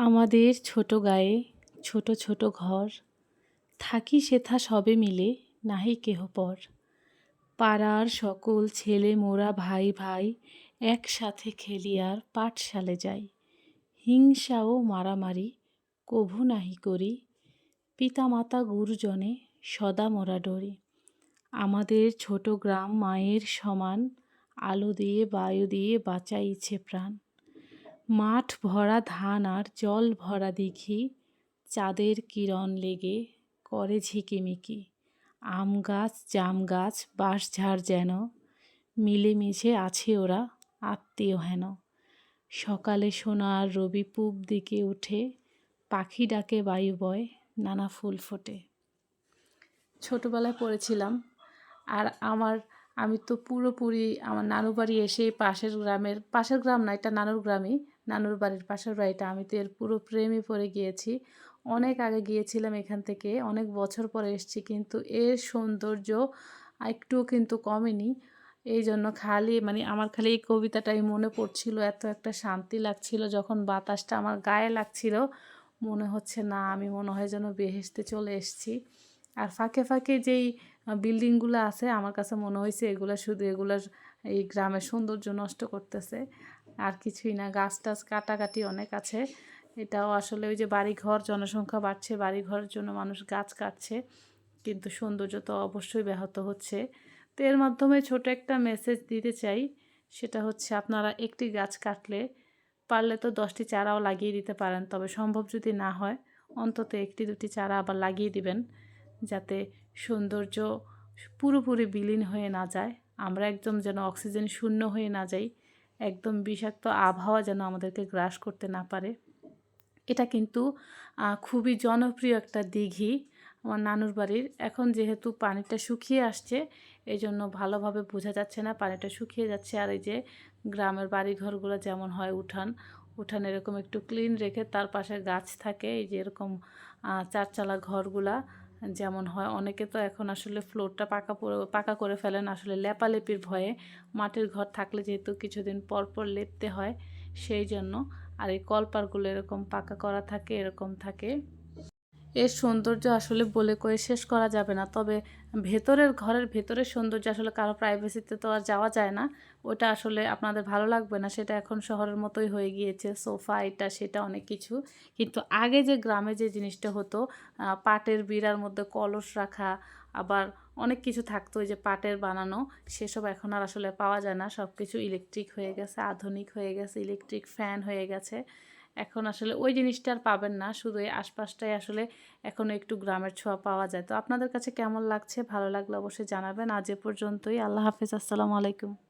আমাদের ছোট গায়ে ছোট ছোট ঘর, থাকি সেথা সবে মিলে নাহি কেহ পর। পাড়ার সকল ছেলে মোরা ভাই ভাই একসাথে খেলিয়ার পাঠশালে যাই। হিংসা ও মারামারি কভু নাহি করি। পিতামাতা গুরুজনে সদা মোরা ডরি। আমাদের ছোট গ্রাম মায়ের সমান আলো দিয়ে বায়ু দিয়ে বাঁচাইছে প্রাণ। মাঠ ভরা ধান আর জল ভরা দিঘি চাঁদের কিরণ লেগে করে ঝিকিমিকি। আম গাছ, জাম গাছ বাঁশঝাড় যেন, মিলেমিশে আছে ওরা, আত্মীয় হেন। সকালে সোনার রবি পূব দিকে উঠে, পাখি ডাকে বায়ু বয়, নানা ফুল ফোটে। ছোটোবেলায় পড়েছিলাম, আর আমার, আমি তো পুরোপুরি আমার নানু বাড়ি এসে পাশের গ্রামের, পাশের গ্রাম না, এটা নানুর গ্রামই নানুর বাড়ির পাশের বাড়িটা। আমি তো এর পুরো প্রেমে পড়ে গিয়েছি। অনেক আগে গিয়েছিলাম এখান থেকে, অনেক বছর পরে এসেছি, কিন্তু এর সৌন্দর্য একটুও কিন্তু কমেনি। এই জন্য খালি মানে আমার খালি এই কবিতাটাই মনে পড়ছিল, এত একটা শান্তি লাগছিল, যখন বাতাসটা আমার গায়ে লাগছিল, মনে হচ্ছে না, আমি মনে হয় যেন বেহেসতে চলে এসেছি। আর ফাঁকে ফাঁকে যেই বিল্ডিংগুলো আছে, আমার কাছে মনে হয়েছে এগুলো শুধু এগুলোর এই গ্রামের সৌন্দর্য নষ্ট করতেছে। আর কিছুই না। গাছ টাছ কাটাকাটি অনেক আছে। এটাও আসলে ওই যে বাড়িঘর, জনসংখ্যা বাড়ছে, বাড়িঘরের জন্য মানুষ গাছ কাটছে, কিন্তু সৌন্দর্য তো অবশ্যই ব্যাহত হচ্ছে। তো এর মাধ্যমে ছোট একটা মেসেজ দিতে চাই, সেটা হচ্ছে আপনারা একটি গাছ কাটলে পারলে তো দশটি চারাও লাগিয়ে দিতে পারেন, তবে সম্ভব যদি না হয়, অন্তত একটি দুটি চারা আবার লাগিয়ে দিবেন, যাতে সৌন্দর্য পুরোপুরি বিলীন হয়ে না যায়। আমরা একদম যেন অক্সিজেন শূন্য হয়ে না যাই। একদম বিষাক্ত আবহাওয়া যেন আমাদেরকে গ্রাস করতে না পারে। এটা কিন্তু খুবই জনপ্রিয় একটা দিঘি আমার নানুর বাড়ির। এখন যেহেতু পানিটা শুকিয়ে আসছে এই জন্য ভালোভাবে বোঝা যাচ্ছে না, পানিটা শুকিয়ে যাচ্ছে। আর এই যে গ্রামের বাড়ি ঘরগুলো যেমন হয় উঠান উঠান এরকম একটু ক্লিন রেখে তার পাশে গাছ থাকে। এই যে এরকম চারচালা ঘরগুলা যেমন হয়। অনেকে তো এখন আসলে ফ্লোরটা পাকা পাকা করে ফেলেন আসলে লেপালেপির ভয়ে। মাটির ঘর থাকলে যেহেতু কিছুদিন পর পর লেপতে হয়, সেই জন্য। আর এই কলপারগুলো এরকম পাকা করা থাকে, এরকম থাকে। এর সৌন্দর্য আসলে বলে কয়ে শেষ করা যাবে না। তবে ভেতরের ঘরের ভেতরের সৌন্দর্য আসলে কারও প্রাইভেসিতে তো আর যাওয়া যায় না। ওটা আসলে আপনাদের ভালো লাগবে না। সেটা এখন শহরের মতোই হয়ে গিয়েছে। সোফা এটা সেটা অনেক কিছু। কিন্তু আগে যে গ্রামে যে জিনিসটা হতো পাটের বিড়ার মধ্যে কলস রাখা, আবার অনেক কিছু থাকতো ওই যে পাটের বানানো, সেসব এখন আর আসলে পাওয়া যায় না। সব কিছু ইলেকট্রিক হয়ে গেছে, আধুনিক হয়ে গেছে ইলেকট্রিক ফ্যান হয়ে গেছে। এখন আসলে ওই জিনিসটা আর পাবেন না। শুধু এই আশপাশটাই আসলে এখনও একটু গ্রামের ছোঁয়া পাওয়া যায়। তো আপনাদের কাছে কেমন লাগছে? ভালো লাগলে অবশ্যই জানাবেন। আজ এ পর্যন্তই। আল্লাহ হাফিজ। আসসালামু আলাইকুম।